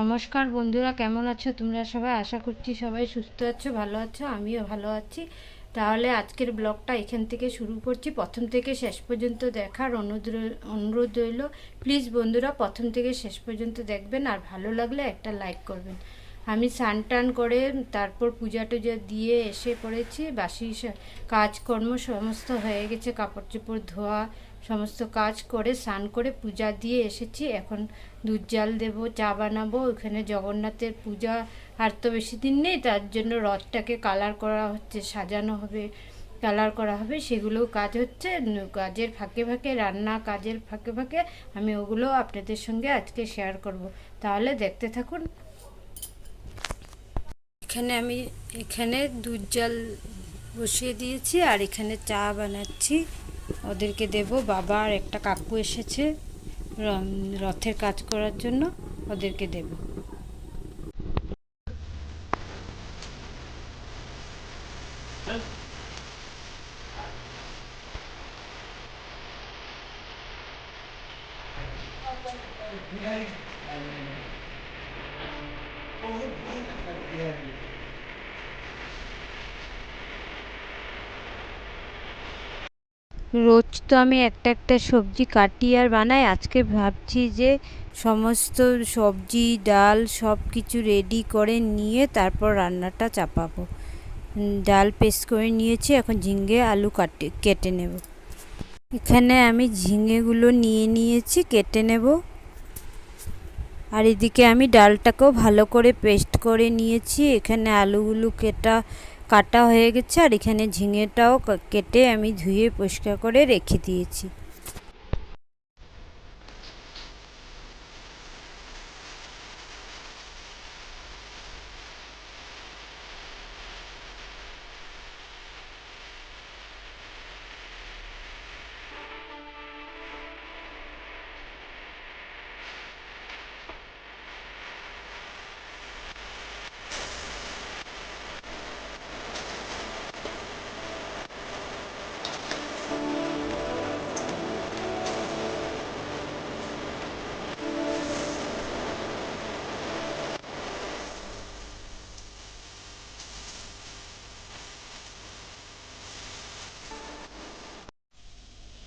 নমস্কার বন্ধুরা, কেমন আছো তোমরা সবাই? আশা করছি সবাই সুস্থ আছো, ভালো আছো, আমিও ভালো আছি। তাহলে আজকের ব্লগটা এখান থেকে শুরু করছি। প্রথম থেকে শেষ পর্যন্ত দেখার অনুরোধ অনুরোধ রইল। প্লিজ বন্ধুরা, প্রথম থেকে শেষ পর্যন্ত দেখবেন আর ভালো লাগলে একটা লাইক করবেন। আমি স্নান টান করে তারপর পূজা টুজা দিয়ে এসে পড়েছি। বাসি কাজকর্ম সমস্ত হয়ে গেছে, কাপড় চোপড় ধোয়া, সমস্ত কাজ করে স্নান করে পূজা দিয়ে এসেছি। এখন দুধ জাল দেবো, চা বানাবো, ওখানে জগন্নাথের পূজা আর তো বেশি দিন নেই, তার জন্য রথটাকে কালার করা হচ্ছে, সাজানো হবে, কালার করা হবে, সেগুলোও কাজ হচ্ছে। কাজের ফাঁকে ফাঁকে, রান্না কাজের ফাঁকে ফাঁকে আমি ওগুলো আপনাদের সঙ্গে আজকে শেয়ার করব। তাহলে দেখতে থাকুন। এখানে আমি এখানে দুধ জাল বসিয়ে দিয়েছি আর এখানে চা বানাচ্ছি। ওদেরকে দেব, বাবা আর একটা কাকু এসেছে রথের কাজ করার জন্য, ওদেরকে দেব। রোজ তো আমি একটা একটা সবজি কাটি আর বানাই। আজকে ভাবছি যে সমস্ত সবজি, ডাল সব কিছু রেডি করে নিয়ে তারপর রান্নাটা চাপাবো। ডাল পেস্ট করে নিয়েছি, এখন ঝিঙ্গে আলু কাটে, কেটে নেব। এখানে আমি ঝিঙেগুলো নিয়ে নিয়েছি, কেটে নেব। আর এদিকে আমি ডালটাকেও ভালো করে পেস্ট করে নিয়েছি। এখানে আলুগুলো কেটা কাটা হয়ে গেছে আর এখানে ঝিঙেটাও কেটে আমি ধুয়ে পরিষ্কার করে রেখে দিয়েছি।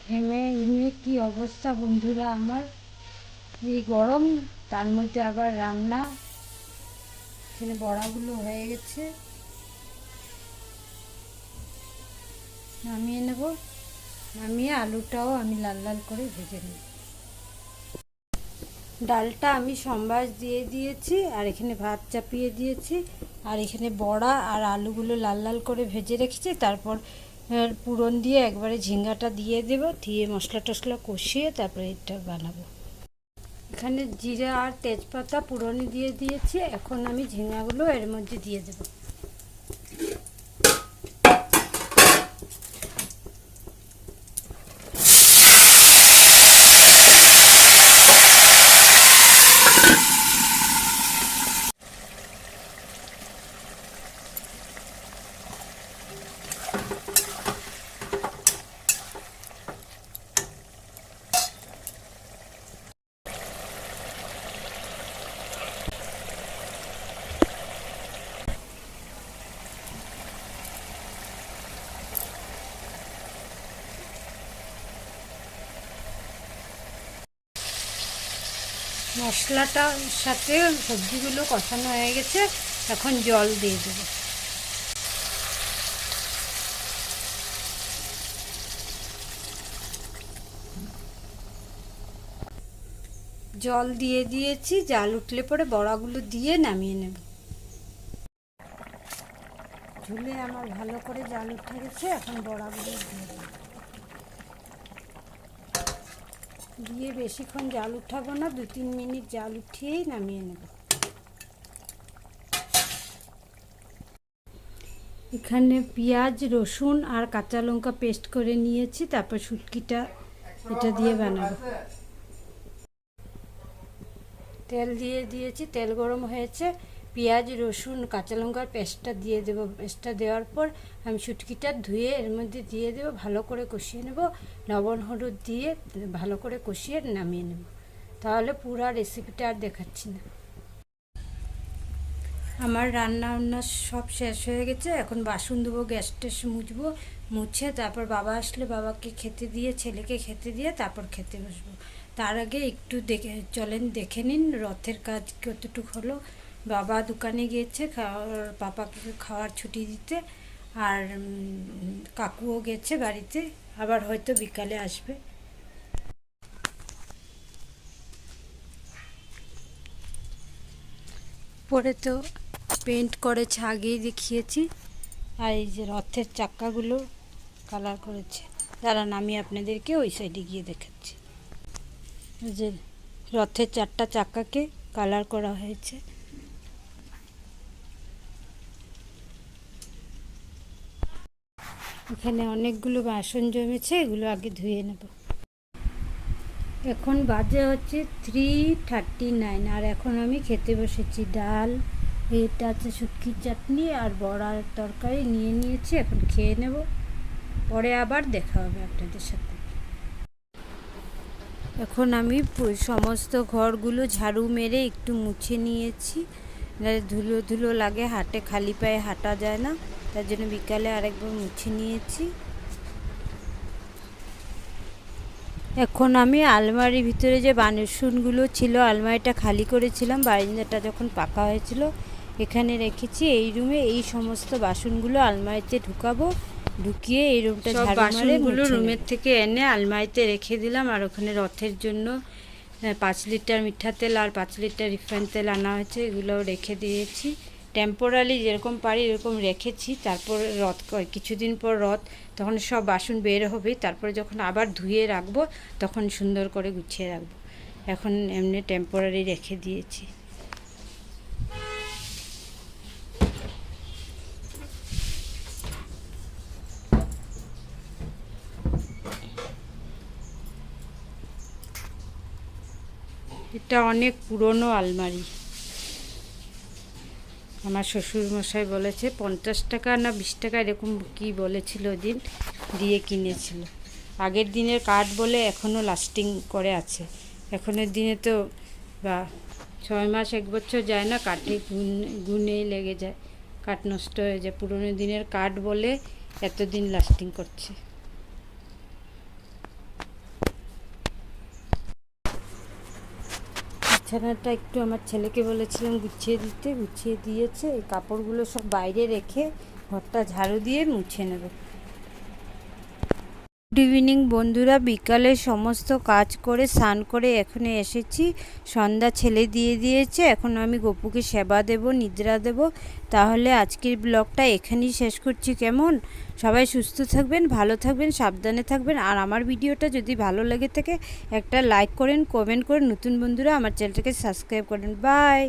ঘেমে ঘেমে কি অবস্থা বন্ধুরা আমার? এই গরম, তার মধ্যে আবার রান্না। এখানে বড়াগুলো হয়ে গেছে। নামিয়ে নেব। নামিয়ে আলুটাও আমি লাল লাল করে ভেজে নেব। ডালটা আমি সম্বাস দিয়ে দিয়েছি, আর এখানে ভাত চাপিয়ে দিয়েছি। আর এখানে বড়া আর আলুগুলো লাল লাল করে ভেজে রেখেছি। তারপর আহ, পুরন দিয়ে একবারে ঝিঙ্গাটা দিয়ে দেব দিয়ে মশলা টশলা কষিয়ে তারপরে এটা বানাবো। এখানে জিরা আর তেজপাতা পুরনি দিয়ে দিয়েছি এখন আমি ঝিঙ্গাগুলো এর মধ্যে দিয়ে দেব। মশলাটার সাথে সবজিগুলো কষানো হয়ে গেছে, এখন জল দিয়ে দেবো। জল দিয়ে দিয়েছি, জাল উঠলে পরে বড়াগুলো দিয়ে নামিয়ে নেব। ঝুলে আমার ভালো করে জাল উঠে গেছে, এখন বড়াগুলো দিয়ে দেবো দিয়ে বেশিক্ষণ জাল উঠাবো না, দু তিন মিনিট জাল উঠিয়েই নামিয়ে নেব। এখানে পেঁয়াজ, রসুন আর কাঁচা লঙ্কা পেস্ট করে নিয়েছি, তারপর শুটকিটা এটা দিয়ে বানাবো। তেল দিয়ে দিয়েছি, তেল গরম হয়েছে। পেঁয়াজ, রসুন, কাঁচা লঙ্কার পেস্টটা দিয়ে দেবো। পেস্টটা দেওয়ার পর আমি শুটকিটা ধুয়ে এর মধ্যে দিয়ে দেবো, ভালো করে কষিয়ে নেব। লবণ, হলুদ দিয়ে ভালো করে কষিয়ে নামিয়ে নেব। তাহলে পুরা রেসিপিটা আর দেখাচ্ছি না। আমার রান্না বান্না সব শেষ হয়ে গেছে। এখন বাসন ধোবো, গ্যাস ট্যাস মুছবো, মুছে তারপর বাবা আসলে বাবাকে খেতে দিয়ে, ছেলেকে খেতে দিয়ে তারপর খেতে বসবো। তার আগে একটু দেখে, চলেন দেখে নিন রথের কাজ কতটুকু হলো। বাবা দোকানে গিয়েছে, খাওয়ার, পাপাকে খাওয়ার ছুটি দিতে, আর কাকুও গেছে বাড়িতে, আবার হয়তো বিকালে আসবে। পরে তো পেন্ট করেছে আগেই দেখিয়েছি, আর এই যে রথের চাক্কাগুলো কালার করেছে। দাঁড়ান, আমি আপনাদেরকে ওই সাইডে গিয়ে দেখাচ্ছি। যে রথের চারটা চাক্কাকে কালার করা হয়েছে। এখানে অনেকগুলো বাসন জমেছে, এগুলো আগে ধুয়ে নেব। এখন বাজে হচ্ছে থ্রি থার্টি নাইন আর এখন আমি খেতে বসেছি। ডাল, এটা আছে শুটকির চাটনি আর বড়ার তরকারি নিয়ে নিয়েছি, এখন খেয়ে নেব। পরে আবার দেখা হবে আপনাদের সাথে। এখন আমি সমস্ত ঘরগুলো ঝাড়ু মেরে একটু মুছে নিয়েছি। ধুলো ধুলো লাগে, হাটে খালি পায়ে হাঁটা যায় না। তার জন্য বিকালে আরেকবার মুছে নিয়েছি। এখন আমি আলমারির ভিতরে যে বাসনগুলো ছিল আলমারিটা খালি করেছিলাম বারিন্দাটা যখন পাকা হয়েছিল এখানে রেখেছি। এই রুমে এই সমস্ত বাসনগুলো আলমারিতে ঢুকাবো ঢুকিয়ে এই রুমটা বাসনগুলো রুমের থেকে এনে আলমারিতে রেখে দিলাম আর ওখানে রথের জন্য পাঁচ লিটার মিঠা তেল আর পাঁচ লিটার রিফাইন তেল আনা হয়েছে এগুলোও রেখে দিয়েছি। টেম্পোরারি যেরকম পারি এরকম রেখেছি, তারপর রথ কিছুদিন পর রথ, তখন সব বাসন বের হবে, তারপরে যখন আবার ধুয়ে রাখব, তখন সুন্দর করে গুছিয়ে রাখব। এখন এমনি টেম্পোরারি রেখে দিয়েছি। এটা অনেক পুরনো আলমারি। আমার শ্বশুর মশাই বলেছে, পঞ্চাশ টাকা না বিশ টাকা এরকম কি বলেছিল দিন? দিয়ে কিনেছিল। আগের দিনের কাঠ বলে এখনও লাস্টিং করে আছে। এখনের দিনে তো বা ছয় মাস, এক বছর যায় না কাঠে গুন, গুনেই লেগে যায়। কাঠ নষ্ট হয়ে যায়। পুরনো দিনের কাঠ বলে এতদিন লাস্টিং করছে। বিছানাটা একটু আমার ছেলেকে বলেছিলাম গুছিয়ে দিতে, গুছিয়ে দিয়েছে, এই কাপড়গুলো সব বাইরে রেখে ঘরটা ঝাড়ু দিয়ে মুছে নেবে। গুড ইভিনিং বন্ধুরা। বিকালে সমস্ত কাজ করে, স্নান করে এখানে এসেছি। সন্ধ্যা ছেলে দিয়ে দিয়েছে। এখন আমি গপুকে সেবা দেব, নিদ্রা দেব। তাহলে আজকের ব্লগটা এখানেই শেষ করছি। কেমন? সবাই সুস্থ থাকবেন, ভালো থাকবেন, সাবধানে থাকবেন। আর আমার ভিডিওটা যদি ভালো লেগে থাকে, একটা লাইক করেন কমেন্ট করেন। নতুন বন্ধুরা, আমার চ্যানেলটাকে সাবস্ক্রাইব করেন। বাই